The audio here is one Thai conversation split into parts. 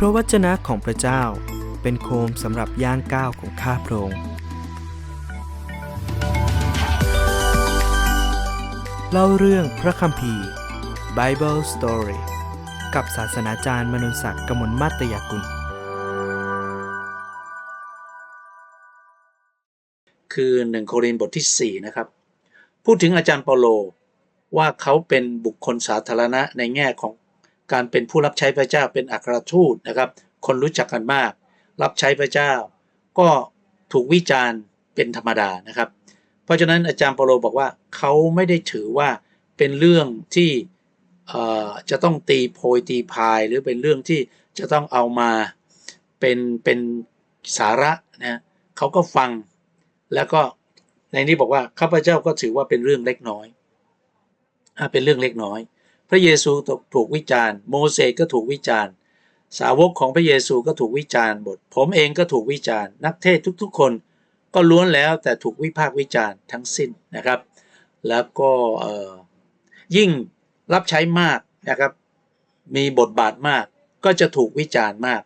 เพราะวจนะของพระเจ้าเป็นโคมสำหรับย่างก้าวของข้าพระองค์เล่าเรื่องพระคัมภีร์ Bible Story กับศาสนาจารย์มนุนศักดิ์กมลมาตยกุล คือหนึ่งโครินบทที่ 4 นะครับ พูดถึงอาจารย์เปาโลว่าเขาเป็นบุคคลสาธารณะในแง่ของ การเป็นผู้รับใช้พระเจ้าเป็นอัครทูตนะครับ คนรู้จักกันมาก รับใช้พระเจ้า ก็ถูกวิจารณ์เป็นธรรมดานะครับ เพราะฉะนั้นอาจารย์เปโลบอกว่าเขาไม่ได้ถือว่าเป็นเรื่องที่จะต้องตีโพยตีพาย หรือเป็นเรื่องที่จะต้องเอามาเป็นเป็นสาระนะเขาก็ฟังแล้วก็ในนี้บอกว่าข้าพเจ้าก็ถือว่าเป็นเรื่องเล็กน้อยอเป็นเรื่องเล็กน้อย พระเยซูถูกวิจารณ์ โมเสสก็ถูกวิจารณ์ สาวกของพระเยซูก็ถูกวิจารณ์บท ผมเองก็ถูกวิจารณ์ นักเทศทุกๆ คนก็ล้วนแล้วแต่ถูกวิพากษ์วิจารณ์ทั้งสิ้นนะครับ แล้วก็ยิ่งรับใช้มากนะครับ มีบทบาทมากก็จะถูกวิจารณ์มาก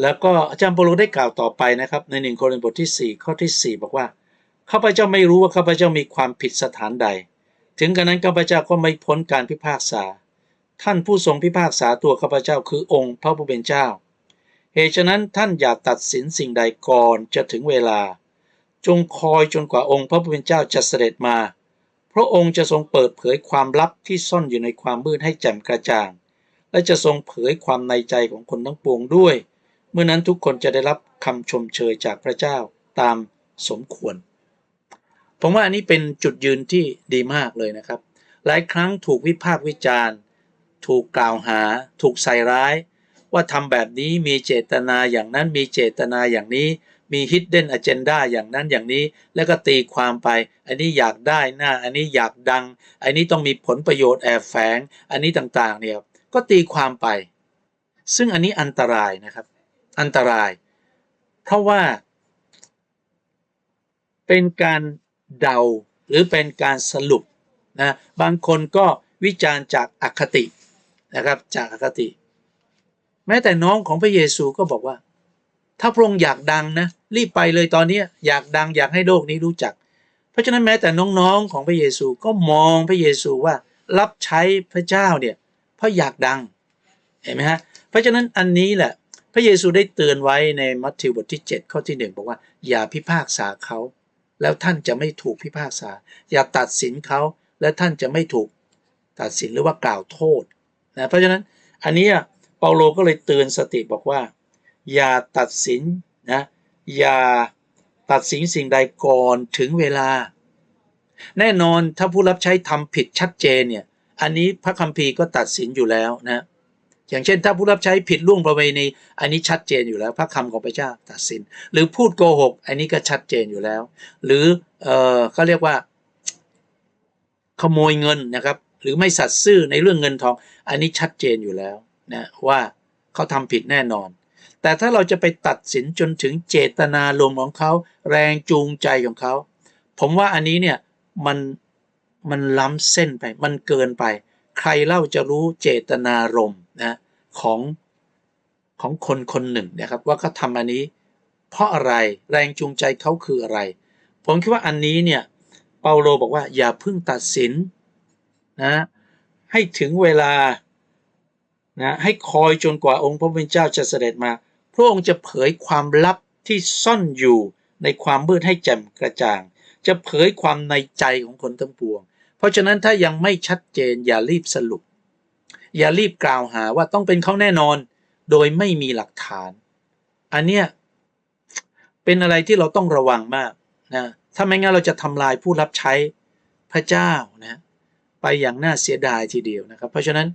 แล้วก็อาจารย์เปโลได้กล่าวต่อไปนะครับในหนึ่งโครินธ์บทที่ 4 ข้อที่ 4 บอกว่าข้าพเจ้าไม่รู้ว่าข้าพเจ้ามีความผิดสถานใด ถึงกระนั้นข้าพเจ้าก็ไม่พ้นการพิพากษา ท่านผู้ทรงพิพากษาตัวข้าพเจ้าคือองค์พระผู้เป็นเจ้า เหตุฉะนั้นท่านอย่าตัดสินสิ่งใดก่อนจะถึงเวลา จงคอยจนกว่าองค์พระผู้เป็นเจ้าจะเสด็จมา พระองค์จะทรงเปิดเผยความลับที่ซ่อนอยู่ในความมืดให้แจ่มกระจ่าง และจะทรงเผยความในใจของคนทั้งปวงด้วย เมื่อนั้นทุกคนจะได้รับคำชมเชยจากพระเจ้าตามสมควร ผมว่าอันนี้เป็นจุดยืนที่ดีมากเลยนะครับ หลายครั้งถูกวิพากษ์วิจารณ์ ถูกกล่าวหา ถูกใส่ร้าย ว่าทำแบบนี้มีเจตนาอย่างนั้นมีเจตนาอย่างนี้ มี hidden agenda อย่างนั้นอย่างนี้ แล้วก็ตีความไป อันนี้อยากได้หน้า อันนี้อยากดัง อันนี้ต้องมีผลประโยชน์แอบแฝง อันนี้ต่างๆเนี่ยก็ตีความไป ซึ่งอันนี้อันตรายนะครับ อันตราย เพราะว่า เป็นการ เดา หรือเป็นการสรุปนะบางคนก็วิจารณ์จากอคตินะครับจากอคติ แม้แต่น้องของพระเยซูก็บอกว่า ถ้าพระองค์อยากดังนะรีบไปเลยตอนนี้อยากดังอยากให้โลกนี้รู้จัก เพราะฉะนั้นแม้แต่น้องๆของพระเยซูก็มองพระเยซูว่ารับใช้พระเจ้าเนี่ยเพราะอยากดังเห็นไหมฮะเพราะฉะนั้นอันนี้แหละพระเยซูได้เตือนไว้ในมัทธิวบทที่ 7 ข้อที่ 1 บอกว่าอย่าพิพากษาเขา แล้วท่านจะไม่ถูกพิพากษา อย่าตัดสินเขาและท่านจะไม่ถูกตัดสินหรือว่ากล่าวโทษนะเพราะฉะนั้นอันนี้เปาโลก็เลยเตือนสติบอกว่า อย่าตัดสินนะอย่าตัดสินสิ่งใดก่อนถึงเวลา แน่นอนถ้าผู้รับใช้ทำผิดชัดเจนเนี่ยอันนี้พระคัมภีร์ก็ตัดสินอยู่แล้วนะ อย่างเช่น ถ้าผู้รับใช้ผิดล่วงประเวณีอันนี้ชัดเจนอยู่แล้ว พระคำของพระเจ้าตัดสิน หรือพูดโกหก อันนี้ก็ชัดเจนอยู่แล้ว หรือเออเขาเรียกว่า ขโมยเงินนะครับ หรือไม่สัตย์ซื่อในเรื่องเงินทอง อันนี้ชัดเจนอยู่แล้วนะว่าเขาทำผิดแน่นอน แต่ถ้าเราจะไปตัดสินจนถึงเจตนารมของเขาแรงจูงใจของเขา ผมว่าอันนี้เนี่ยมันมันล้ำเส้นไป มันเกินไป ใครเล่าจะรู้เจตนารมณ์ นะของของคนคนหนึ่งนะครับ ว่าเขาทำอันนี้ เพราะอะไรแรงจูงใจเขาคืออะไร ผมคิดว่าอันนี้เนี่ยเปาโลบอกว่าอย่าเพิ่งตัดสินนะให้ถึงเวลานะให้คอยจนกว่าองค์พระผู้เป็นเจ้าจะเสด็จมา พระองค์จะเผยความลับที่ซ่อนอยู่ในความมืดให้แจ่มกระจ่าง จะเผยความในใจของคนทั้งปวง เพราะฉะนั้นถ้ายังไม่ชัดเจนอย่ารีบสรุป อย่ารีบกล่าวหาว่าต้องเป็นเขาแน่นอน โดยไม่มีหลักฐาน อันเนี้ยเป็นอะไรที่เราต้องระวังมากนะถ้าไม่งั้นเราจะทำลายผู้รับใช้พระเจ้านะไปอย่างน่าเสียดายทีเดียวนะครับ เพราะฉะนั้น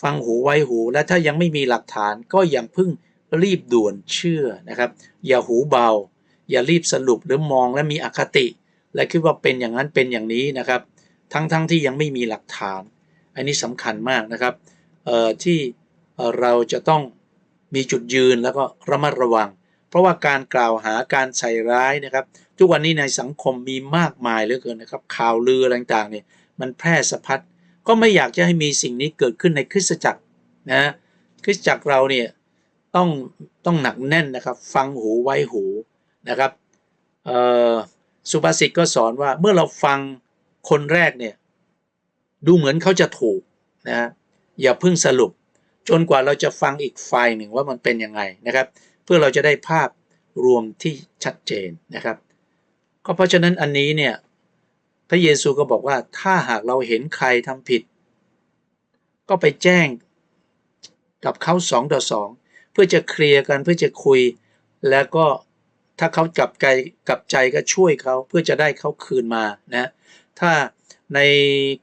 ฟังหูไว้หูและถ้ายังไม่มีหลักฐานก็ยังพึ่งรีบด่วนเชื่อนะครับ อย่าหูเบา อย่ารีบสรุปหรือมองและมีอคติ และคิดว่าเป็นอย่างนั้นเป็นอย่างนี้นะครับ ทั้งๆทที่ยังไม่มีหลักฐาน อันนี้สำคัญมากนะครับที่เราจะต้องมีจุดยืนแล้วก็ระมัดระวัง เพราะว่าการกล่าวหาการใส่ร้ายนะครับ ทุกวันนี้ในสังคมมีมากมายเหลือเกินนะครับ ข่าวลืออต่างๆเนี่ยมันแพร่สะพัดก็ไม่อยากจะให้มีสิ่งนี้เกิดขึ้นในคริสตจักรนะคริสตจักรเราเนี่ยต้องต้องหนักแน่นนะครับ ฟังหูไว้หูนะครับสุภาษิตก็สอนว่าเมื่อเราฟังคนแรกเนี่ย ดูเหมือนเขาจะถูกนะฮะอย่าเพิ่งสรุป จนกว่าเราจะฟังอีกฝ่ายหนึ่งว่ามันเป็นยังไงนะครับ เพื่อเราจะได้ภาพรวมที่ชัดเจนนะครับ ก็เพราะฉะนั้นอันนี้เนี่ยพระเยซูก็บอกว่าถ้าหากเราเห็นใครทำผิด ก็ไปแจ้งกับเขาสองต่อสองเพื่อจะเคลียร์กันเพื่อจะคุย แล้วก็ถ้าเขากลับใจกลับใจก็ช่วยเขาเพื่อจะได้เขาคืนมานะถ้า ใน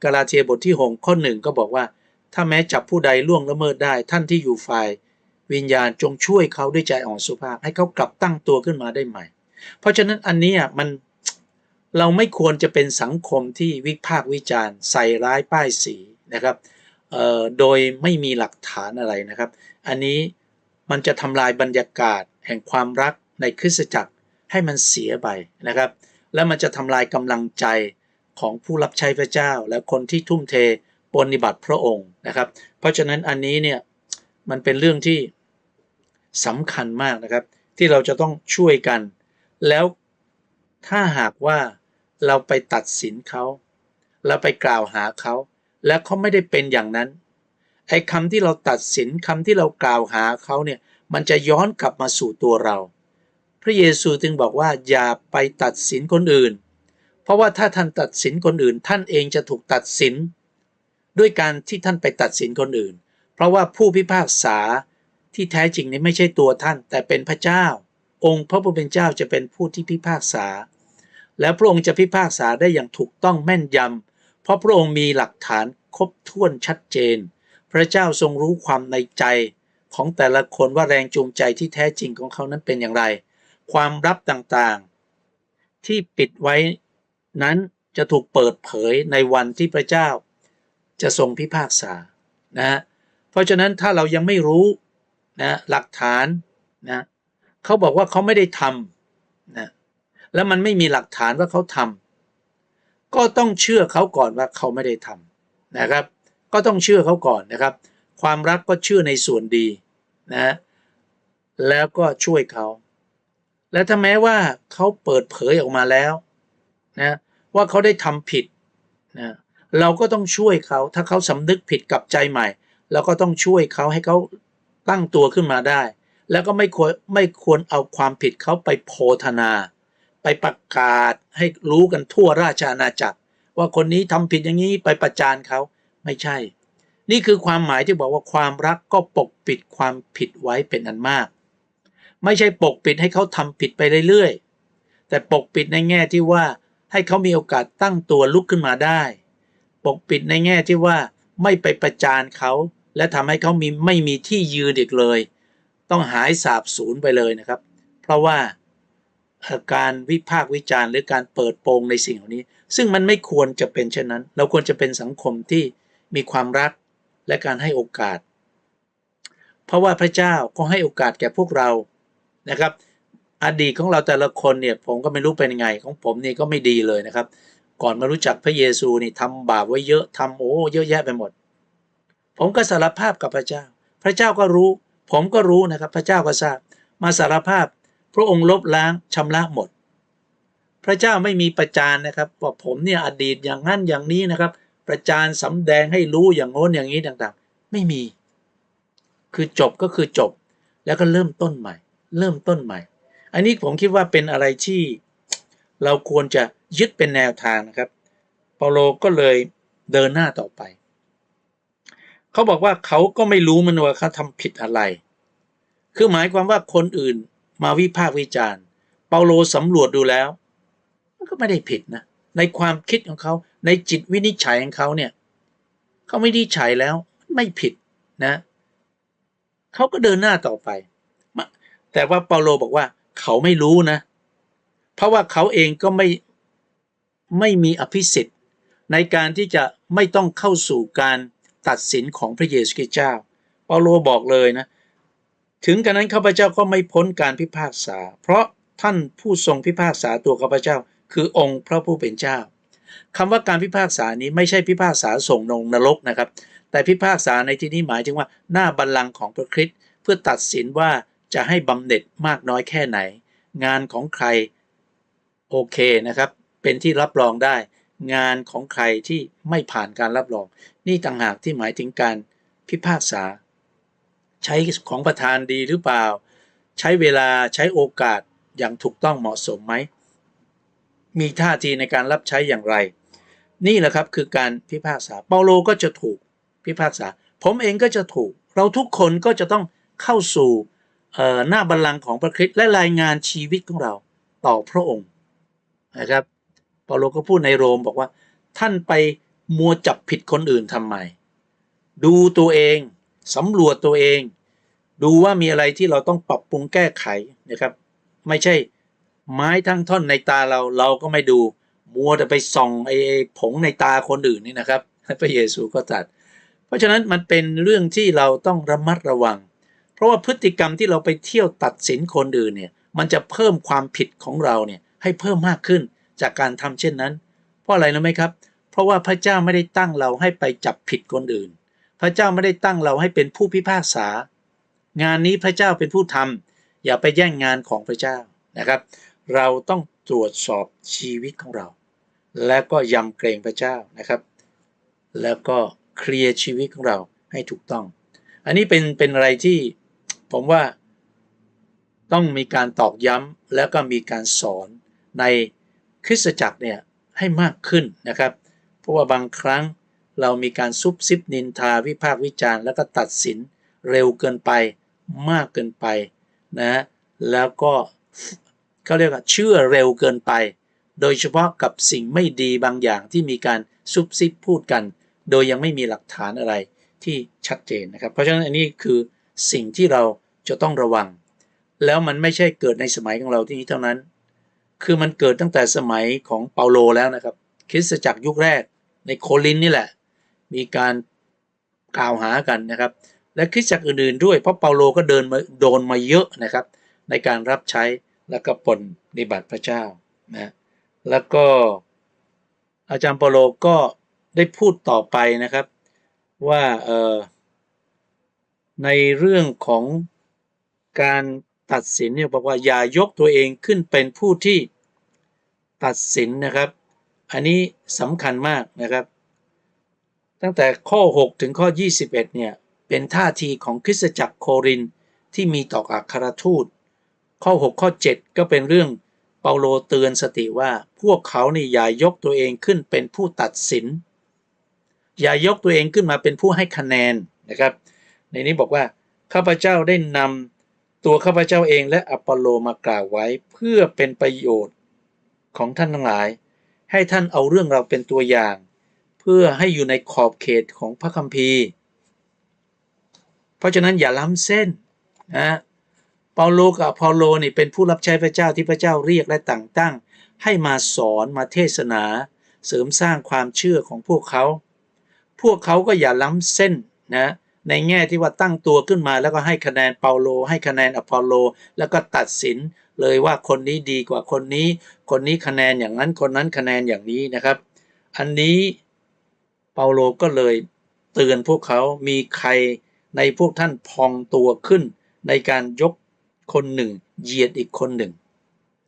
กาลาเทียบทที่หข้อหนึ่งก็บอกว่า ถ้าแม้จับผู้ใดล่วงละเมิดได้ ท่านที่อยู่ฝ่าย วิญญาณจงช่วยเขาด้วยใจอ่อนสุภาพ ให้เขากลับตั้งตัวขึ้นมาได้ใหม่ เพราะฉะนั้นอันนี้มันเราไม่ควรจะเป็นสังคมที่วิพากษ์วิจารณ์ ใส่ร้ายป้ายสีนะครับเอ่อโดยไม่มีหลักฐานอะไรนะครับ อันนี้มันจะทำลายบรรยากาศแห่งความรักในคริสตจักรให้มันเสียไปนะครับ และมันจะทำลายกำลังใจ ของผู้รับใช้พระเจ้า และคนที่ทุ่มเทปฏิบัติพระองค์นะครับ เพราะฉะนั้นอันนี้เนี่ยมันเป็นเรื่องที่สำคัญมากนะครับ ที่เราจะต้องช่วยกัน แล้วถ้าหากว่าเราไปตัดสินเขาเราไปกล่าวหาเขา แล้วเขาไม่ได้เป็นอย่างนั้นไอ้คำที่เราตัดสินคำที่เรากล่าวหาเขาเนี่ยมันจะย้อนกลับมาสู่ตัวเรา พระเยซูจึงบอกว่าอย่าไปตัดสินคนอื่น เพราะว่าถ้าท่านตัดสินคนอื่น ท่านเองจะถูกตัดสิน ด้วยการที่ท่านไปตัดสินคนอื่น เพราะว่าผู้พิพากษาที่แท้จริงนี้ไม่ใช่ตัวท่าน แต่เป็นพระเจ้า องค์พระผู้เป็นเจ้าจะเป็นผู้ที่พิพากษา แล้วพระองค์จะพิพากษาได้อย่างถูกต้องแม่นยำเพราะพระองค์มีหลักฐานครบถ้วนชัดเจน พระเจ้าทรงรู้ความในใจของแต่ละคนว่าแรงจูงใจที่แท้จริงของเขานั้นเป็นอย่างไร ความลับต่างๆ ที่ปิดไว้ นั้นจะถูกเปิดเผยในวันที่พระเจ้า จะทรงพิพากษานะฮะเพราะฉะนั้นถ้าเรายังไม่รู้นะหลักฐานนะเขาบอกว่าเขาไม่ได้ทำนะแล้วมันไม่มีหลักฐานว่าเขาทำก็ต้องเชื่อเขาก่อนว่าเขาไม่ได้ทำนะครับ ก็ต้องเชื่อเขาก่อนนะครับ ความรักก็เชื่อในส่วนดีนะแล้วก็ช่วยเขา และถ้าแม้ว่าเขาเปิดเผยออกมาแล้ว นะว่าเขาได้ทำผิดนะเราก็ต้องช่วยเขาถ้าเขาสำนึกผิดกลับใจใหม่เราก็ต้องช่วยเขาให้เขาตั้งตัวขึ้นมาได้ แล้วก็ไม่ควรไม่ควรเอาความผิดเขาไปโพธนา ไปประกาศให้รู้กันทั่วราชอาณาจักร ว่าคนนี้ทำผิดอย่างนี้ไปประจานเขาไม่ใช่ นี่คือความหมายที่บอกว่าความรักก็ปกปิดความผิดไว้เป็นอันมาก ไม่ใช่ปกปิดให้เขาทำผิดไปเรื่อยๆแต่ปกปิดในแง่ที่ว่า ให้เขามีโอกาสตั้งตัวลุกขึ้นมาได้ ปกปิดในแง่ที่ว่าไม่ไปประจานเขา และทำให้เขามีไม่มีที่ยืนอีกเลย ต้องหายสาบสูญไปเลยนะครับ เพราะว่าการวิพากษ์วิจารณ์หรือการเปิดโปงในสิ่งเหล่านี้ ซึ่งมันไม่ควรจะเป็นเช่นนั้น เราควรจะเป็นสังคมที่มีความรักและการให้โอกาส เพราะว่าพระเจ้าก็ให้โอกาสแก่พวกเรานะครับ อดีตของเราแต่ละคนเนี่ยผมก็ไม่รู้เป็นยังไงของผมนี่ก็ไม่ดีเลยนะครับ ก่อนมารู้จักพระเยซูนี่ทำบาปไว้เยอะทำโอ้เยอะแยะไปหมด ผมก็สารภาพกับพระเจ้า พระเจ้าก็รู้ ผมก็รู้นะครับ พระเจ้าก็ทราบ มาสารภาพ พระองค์ลบล้างชำระหมด พระเจ้าไม่มีประจานนะครับว่าผมเนี่ยอดีตอย่างนั้นอย่างนี้นะครับ ประจานสำแดงให้รู้อย่างโน้นอย่างนี้ต่างๆ ไม่มี คือจบก็คือจบ แล้วก็เริ่มต้นใหม่ เริ่มต้นใหม่ อันนี้ผมคิดว่าเป็นอะไรที่เราควรจะยึดเป็นแนวทางนะครับเปาโลก็เลยเดินหน้าต่อไป เขาบอกว่าเขาก็ไม่รู้มันว่าเขาทำผิดอะไร คือหมายความว่าคนอื่นมาวิพากษ์วิจารณ์ เปาโลสำรวจดูแล้ว มันก็ไม่ได้ผิดนะ ในความคิดของเขา ในจิตวินิจฉัยของเขาเนี่ย เขาไม่ได้ฉัยแล้วไม่ผิดนะ เขาก็เดินหน้าต่อไป แต่ว่าเปาโลบอกว่า เขาไม่รู้นะ เพราะว่าเขาเองก็ไม่ไม่มีอภิสิทธิ์ ในการที่จะไม่ต้องเข้าสู่การตัดสินของพระเยซูคริสต์เจ้าเปาโลบอกเลยนะ ถึงกระนั้นข้าพเจ้าก็ไม่พ้นการพิพากษา เพราะท่านผู้ทรงพิพากษาตัวข้าพเจ้า คือองค์พระผู้เป็นเจ้าคำว่าการพิพากษานี้ไม่ใช่พิพากษาส่งลงนรกนะครับ แต่พิพากษาในที่นี้หมายถึงว่าหน้าบัลลังก์ของพระคริสต์เพื่อตัดสินว่า จะให้บำเหน็จมากน้อยแค่ไหน งานของใครโอเคนะครับ เป็นที่รับรองได้ งานของใครที่ไม่ผ่านการรับรอง นี่ต่างหากที่หมายถึงการพิพากษา ใช้ของประธานดีหรือเปล่า ใช้เวลาใช้โอกาสอย่างถูกต้องเหมาะสมไหม มีท่าทีในการรับใช้อย่างไร นี่แหละครับคือการพิพากษาเปาโลก็จะถูกพิพากษา ผมเองก็จะถูก เราทุกคนก็จะต้องเข้าสู่ หน้าบัลลังก์ของพระคริสต์และรายงานชีวิตของเราต่อพระองค์นะครับเปาโลก็พูดในโรมบอกว่า ท่านไปมัวจับผิดคนอื่นทำไม ดูตัวเองสำรวจตัวเอง ดูว่ามีอะไรที่เราต้องปรับปรุงแก้ไขนะครับ ไม่ใช่ไม้ทั้งท่อนในตาเราเราก็ไม่ดู มัวแต่ไปส่องไอ้ผงในตาคนอื่นนี่นะครับพระเยซูก็ตรัสเพราะฉะนั้นมันเป็นเรื่องที่เราต้องระมัดระวัง ราะว่าพฤติกรรมที่เราไปเที่ยวตัดสินคนอื่นเนี่ยมันจะเพิ่มความผิดของเราเนี่ยให้เพิ่มมากขึ้นจากการทำเช่นนั้น เพราะอะไรรู้ไหมครับ เพราะว่าพระเจ้าไม่ได้ตั้งเราให้ไปจับผิดคนอื่น พระเจ้าไม่ได้ตั้งเราให้เป็นผู้พิพากษา งานนี้พระเจ้าเป็นผู้ทำอย่าไปแย่งงานของพระเจ้านะครับ เราต้องตรวจสอบชีวิตของเรา และก็ยำเกรงพระเจ้านะครับ แล้วก็เคลียร์ชีวิตของเราให้ถูกต้อง อันนี้เป็นเป็นอะไรที่ ผมว่าต้องมีการตอกย้ำแล้วก็มีการสอนในคริสตจักรเนี่ยให้มากขึ้นนะครับ เพราะว่าบางครั้งเรามีการซุบซิบนินทาวิพากษ์วิจารณ์ แล้วก็ตัดสินเร็วเกินไปมากเกินไปนะแล้วก็เขาเรียกว่าเชื่อเร็วเกินไป โดยเฉพาะกับสิ่งไม่ดีบางอย่างที่มีการซุบซิบพูดกัน โดยยังไม่มีหลักฐานอะไรที่ชัดเจนนะครับ เพราะฉะนั้นอันนี้คือสิ่งที่เรา จะต้องระวัง แล้วมันไม่ใช่เกิดในสมัยของเราที่นี้เท่านั้น คือมันเกิดตั้งแต่สมัยของเปาโลแล้วนะครับคริสตจักรยุคแรกในโคลินนี่แหละ มีการกล่าวหากันนะครับ และคริสตจักรอื่นๆด้วยเพราะเปาโลก็เดินมาโดนมาเยอะนะครับ ในการรับใช้แล้วก็ปนนิบัติพระเจ้านะแล้วก็อาจารย์เปาโลก็ได้พูดต่อไปนะครับว่าเออในเรื่องของ การตัดสินเนี่ยบอกว่าอย่ายกตัวเองขึ้นเป็นผู้ที่ตัดสินนะครับ อันนี้สำคัญมากนะครับ ตั้งแต่ข้อ 6 ถึงข้อ 21 เนี่ย เป็นท่าทีของคริสตจักรโครินที่มีต่ออัครทูต ข้อ 6 ข้อ 7 ก็เป็นเรื่องเปาโลเตือนสติว่าพวกเขานี่อย่ายกตัวเองขึ้นเป็นผู้ตัดสิน อย่ายกตัวเองขึ้นมาเป็นผู้ให้คะแนนนะครับ ในนี้บอกว่าข้าพเจ้าได้นำ ตัวข้าพเจ้าเองและอปอลโลมากล่าวไว้เพื่อเป็นประโยชน์ของท่านทั้งหลาย ให้ท่านเอาเรื่องเราเป็นตัวอย่าง เพื่อให้อยู่ในขอบเขตของพระคัมภีร์ เพราะฉะนั้นอย่าล้ำเส้นนะเปาโลกับอพอโลนี่เป็นผู้รับใช้พระเจ้าที่พระเจ้าเรียกและต่งตั้ง ให้มาสอนมาเทศนา เสริมสร้างความเชื่อของพวกเขา พวกเขาก็อย่าล้ำเส้นนะ ในแง่ที่ว่าตั้งตัวขึ้นมา แล้วก็ให้คะแนนเปาโล ให้คะแนนอพอลโล แล้วก็ตัดสินเลยว่าคนนี้ดีกว่าคนนี้ คนนี้คะแนนอย่างนั้นคนนั้นคะแนนอย่างนี้นะครับ อันนี้เปาโลก็เลยเตือนพวกเขามีใครในพวกท่านพองตัวขึ้น ในการยกคนหนึ่งเหยียดอีกคนหนึ่ง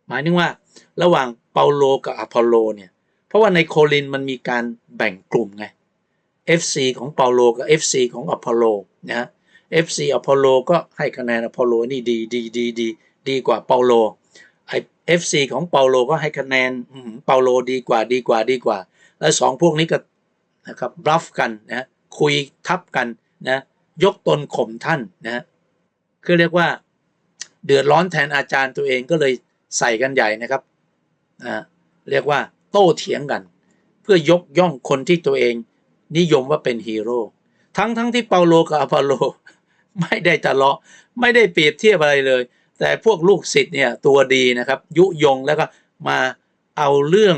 หมายถึงว่าระหว่างเปาโลกับอพอลโลเนี่ยเพราะว่าในโคลินมันมีการแบ่งกลุ่มไง FC ของเปาโลกับ FC ของอพอลโลนะ FC อพอลโลก็ให้คะแนนอพอลโลนี่ดีดีดีดีดีกว่าเปาโลไอ FC ของเปาโลก็ให้คะแนนเปาโลดีกว่าดีกว่าดีกว่า แล้วสองพวกนี้ก็นะครับรัฟกันนะคุยทับกันนะยกตนข่มท่านนะคือเรียกว่า เดือดร้อนแทนอาจารย์ตัวเองก็เลยใส่กันใหญ่นะครับนะเรียกว่าโต้เถียงกัน เพื่อยกย่องคนที่ตัวเอง นิยมว่าเป็นฮีโร่ทั้งทั้งที่เปาโลกับอพอลโล ไม่ได้ทะเลาะไม่ได้เปรียบเทียบอะไรเลย แต่พวกลูกศิษย์เนี่ยตัวดีนะครับ ยุยงแล้วก็มาเอาเรื่อง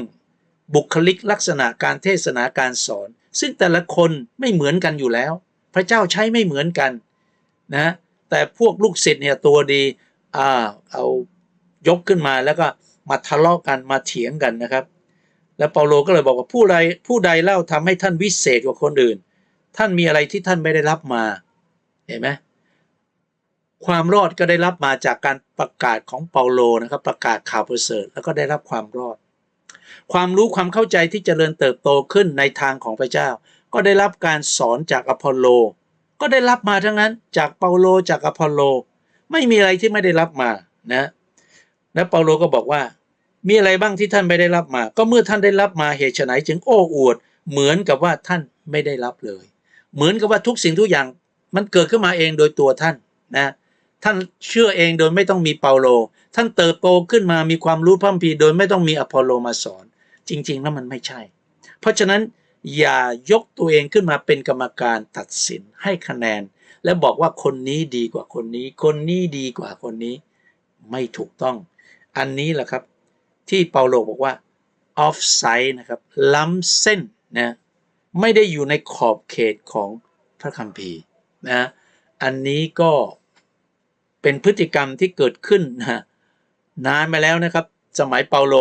บุคลิกลักษณะการเทศนาการสอน ซึ่งแต่ละคนไม่เหมือนกันอยู่แล้ว พระเจ้าใช้ไม่เหมือนกันนะแต่พวกลูกศิษย์เนี่ยตัวดีอ่าเอายกขึ้นมาแล้วก็มาทะเลาะกันมาเถียงกันนะครับ แล้วเปาโลก็เลยบอกว่าผู้ใดผู้ใดเล่าทำให้ท่านวิเศษกว่าคนอื่น ท่านมีอะไรที่ท่านไม่ได้รับมา เห็นไหมความรอดก็ได้รับมาจากการประกาศของเปาโลนะครับ ประกาศข่าวประเสริฐแล้วก็ได้รับความรอด ความรู้ความเข้าใจที่เจริญเติบโตขึ้นในทางของพระเจ้า ก็ได้รับการสอนจากอพอลโล ก็ได้รับมาทั้งนั้น จากเปาโลจากอพอลโล ไม่มีอะไรที่ไม่ได้รับมานะ และเปาโลก็บอกว่า มีอะไรบ้างที่ท่านไม่ได้รับมา ก็เมื่อท่านได้รับมาเหตุไฉนจึงโอ้อวด เหมือนกับว่าท่านไม่ได้รับเลย เหมือนกับว่าทุกสิ่งทุกอย่างมันเกิดขึ้นมาเองโดยตัวท่านนะท่านเชื่อเองโดยไม่ต้องมีเปาโล ท่านเติบโตขึ้นมามีความรู้พร่ำเพรีโดยไม่ต้องมีอพอลโลมาสอน จริง ๆ แล้วมันไม่ใช่ เพราะฉะนั้นอย่ายกตัวเองขึ้นมาเป็นกรรมการตัดสินให้คะแนน และบอกว่าคนนี้ดีกว่าคนนี้ คนนี้ดีกว่าคนนี้ ไม่ถูกต้อง อันนี้แหละครับ ที่เปาโลบอกว่า off side นะครับ ล้ำเส้นนะไม่ได้อยู่ในขอบเขตของพระคัมภีร์นะอันนี้ก็เป็นพฤติกรรมที่เกิดขึ้นนะนานมาแล้วนะครับ สมัยเปาโล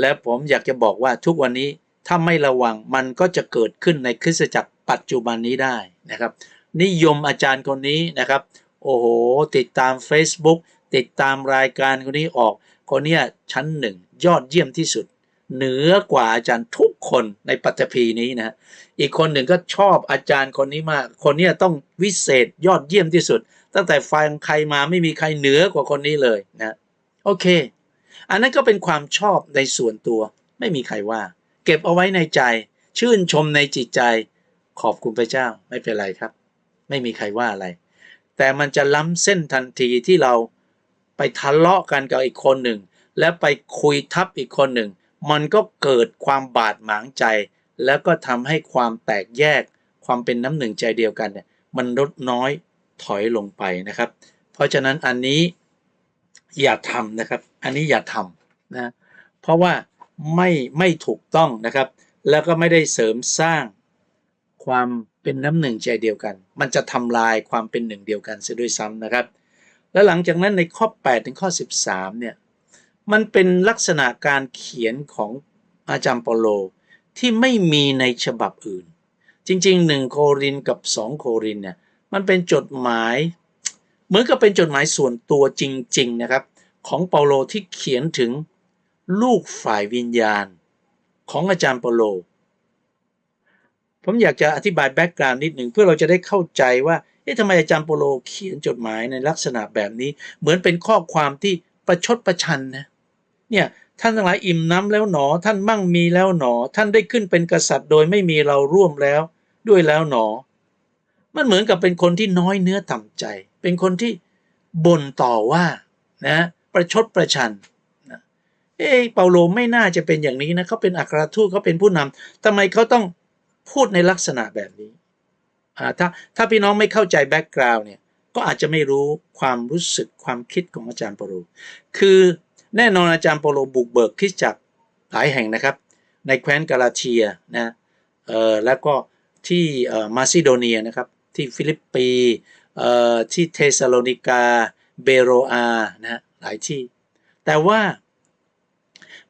และผมอยากจะบอกว่าทุกวันนี้ถ้าไม่ระวังมันก็จะเกิดขึ้นในคริสตจักรปัจจุบันนี้ได้นะครับ นิยมอาจารย์คนนี้นะครับ โอ้โห ติดตาม Facebook ติดตามรายการคนนี้ออก คนเนี้ยชั้นหนึ่งยอดเยี่ยมที่สุด เหนือกว่าอาจารย์ทุกคนในปัตตภีนี้นะอีกคนหนึ่งก็ชอบอาจารย์คนนี้มาก คนเนี้ยต้องวิเศษยอดเยี่ยมที่สุด ตั้งแต่ฟังใครมาไม่มีใครเหนือกว่าคนนี้เลยนะโอเค อันนั้นก็เป็นความชอบในส่วนตัว ไม่มีใครว่า เก็บเอาไว้ในใจ ชื่นชมในจิตใจ ขอบคุณพระเจ้าไม่เป็นไรครับ ไม่มีใครว่าอะไร แต่มันจะล้ำเส้นทันทีที่เรา ไปทะเลาะกันกับอีกคนหนึ่ง และไปคุยทับอีกคนหนึ่ง มันก็เกิดความบาดหมางใจ แล้วก็ทำให้ความแตกแยก ความเป็นน้ำหนึ่งใจเดียวกันเนี่ยมันลดน้อยถอยลงไปนะครับ เพราะฉะนั้นอันนี้อย่าทำนะครับ อันนี้อย่าทำนะเพราะว่าไม่ไม่ถูกต้องนะครับ แล้วก็ไม่ได้เสริมสร้างความเป็นน้ำหนึ่งใจเดียวกัน มันจะทำลายความเป็นหนึ่งเดียวกันเสียด้วยซ้ำนะครับ แล้วหลังจากนั้นในข้อ 8 ถึงข้อ 13 เนี่ย มันเป็นลักษณะการเขียนของอาจารย์เปาโลที่ไม่มีในฉบับอื่น จริงๆ1โครินกับ2โครินเนี่ยมันเป็นจดหมาย เหมือนกับเป็นจดหมายส่วนตัวจริง ๆ นะครับ ของเปาโลที่เขียนถึงลูกฝ่ายวิญญาณ ของอาจารย์เปาโล ผมอยากจะอธิบายแบ็กกราวน์นิดหนึ่งเพื่อเราจะได้เข้าใจว่า เอ๊ะทำไมอาจารย์เปโลเขียนจดหมายในลักษณะแบบนี้ เหมือนเป็นข้อความที่ประชดประชันนะเนี่ยท่านทั้งหลายอิ่มน้ำแล้วหนอ ท่านมั่งมีแล้วหนอ ท่านได้ขึ้นเป็นกษัตริย์โดยไม่มีเราร่วมแล้ว ด้วยแล้วหนอ มันเหมือนกับเป็นคนที่น้อยเนื้อต่ำใจ เป็นคนที่บ่นต่อว่านะประชดประชันนะเอ้เปาโลไม่น่าจะเป็นอย่างนี้นะเขาเป็นอัครทูตเขาเป็นผู้นำทำไมเขาต้องพูดในลักษณะแบบนี้ ถ้าถ้าพี่น้องไม่เข้าใจแบ็กกราวน์เนี่ยก็อาจจะไม่รู้ความรู้สึกความคิดของอาจารย์เปาโลคือแน่นอนอาจารย์เปาโลบุกเบิกคริสจักรหลายแห่งนะครับ ในแคว้นกาลาเทียนะเออแล้วก็ที่มาซิโดเนียนะครับที่ฟิลิปปีเอ่อที่เทสโลนิกาเบโรอานะหลายที่ แต่ว่า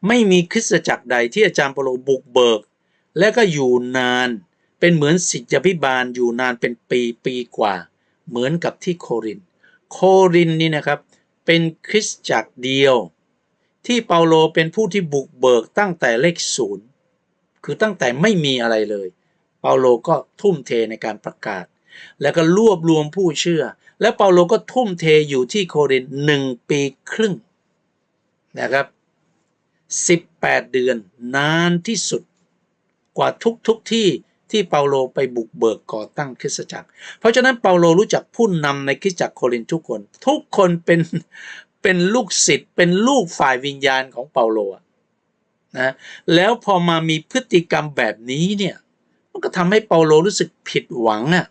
ไม่มีคริสตจักรใดที่อาจารย์เปาโลบุกเบิก และก็อยู่นาน เป็นเหมือนสิทธิพิบาลอยู่นานเป็นปีปีกว่า เหมือนกับที่โคริน โครินนี่นะครับ เป็นคริสตจักรเดียว ที่เปาโลเป็นผู้ที่บุกเบิกตั้งแต่เลขศูนย์คือตั้งแต่ไม่มีอะไรเลย เปาโลก็ทุ่มเทในการประกาศ แล้วก็รวบรวมผู้เชื่อ และเปาโลก็ทุ่มเทอยู่ที่โครินหนึ่งปีครึ่งนะครับ18 เดือนนานที่สุด กว่าทุกทุกที่ ที่เปาโลไปบุกเบิกก่อตั้งคริสตจักร เพราะฉะนั้นเปาโลรู้จักผู้นำในคริสตจักรโครินทุกคน ทุกคนเป็นเป็นลูกศิษย์เป็นลูกฝ่ายวิญญาณของเปาโลนะแล้วพอมามีพฤติกรรมแบบนี้เนี่ยมันก็ทำให้เปาโลรู้สึกผิดหวังอะ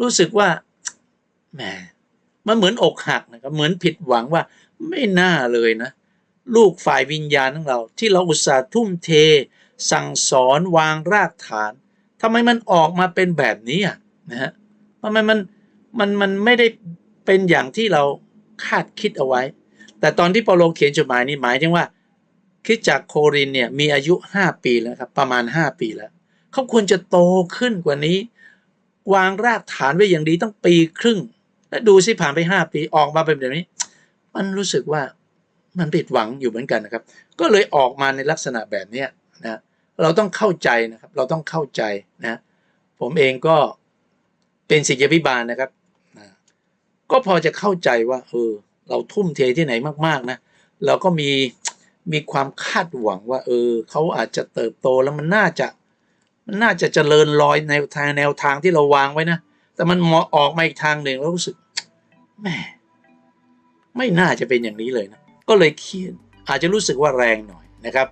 รู้สึกว่าแหมมันเหมือนอกหักนะครับเหมือนผิดหวังว่าไม่น่าเลยนะ ลูกฝ่ายวิญญาณของเรา ที่เราอุตส่าห์ทุ่มเท สั่งสอนวางรากฐาน ทำไมมันออกมาเป็นแบบนี้อะนะฮะทำไมมันมันมันไม่ได้เป็นอย่างที่เราคาดคิดเอาไว้ แต่ตอนที่เปาโลเขียนจดหมายนี้หมายถึงว่าคริสจักโครินเนี่ยมีอายุ 5 ปีแล้วครับประมาณ 5 ปีแล้วเขาควรจะโตขึ้นกว่านี้ วางรากฐานไว้อย่างดีตั้งปีครึ่ง แล้วดูสิผ่านไปห้าปีออกมาเป็นแบบนี้ มันรู้สึกว่ามันผิดหวังอยู่เหมือนกันนะครับ ก็เลยออกมาในลักษณะแบบนี้นะ เราต้องเข้าใจนะครับ เราต้องเข้าใจนะผมเองก็เป็นศิษยาพิบาลนะครับนะก็พอจะเข้าใจว่าเออเราทุ่มเทที่ไหนมาก ๆ นะ เราก็มีมีความคาดหวังว่า เออเขาอาจจะเติบโตแล้วมันน่าจะมันน่าจะเจริญรอยในทางแนวทางที่เราวางไว้นะ แต่มันมอออกมาอีกทางหนึ่งแล้วรู้สึกแหม่ไม่น่าจะเป็นอย่างนี้เลยนะ ก็เลยเขียนอาจจะรู้สึกว่าแรงหน่อยนะครับ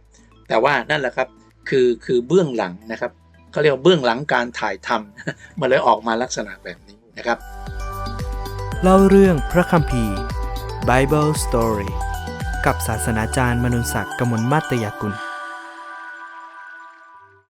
แต่ว่านั่นแหละครับ คือคือเบื้องหลังนะครับเขาเรียกว่าเบื้องหลังการถ่ายทำมันเลยออกมาลักษณะแบบนี้นะครับ เล่าเรื่องพระคัมภีร์ Bible Story กับศาสนาจารย์มนุนศักดิ์กมลมาตยกุล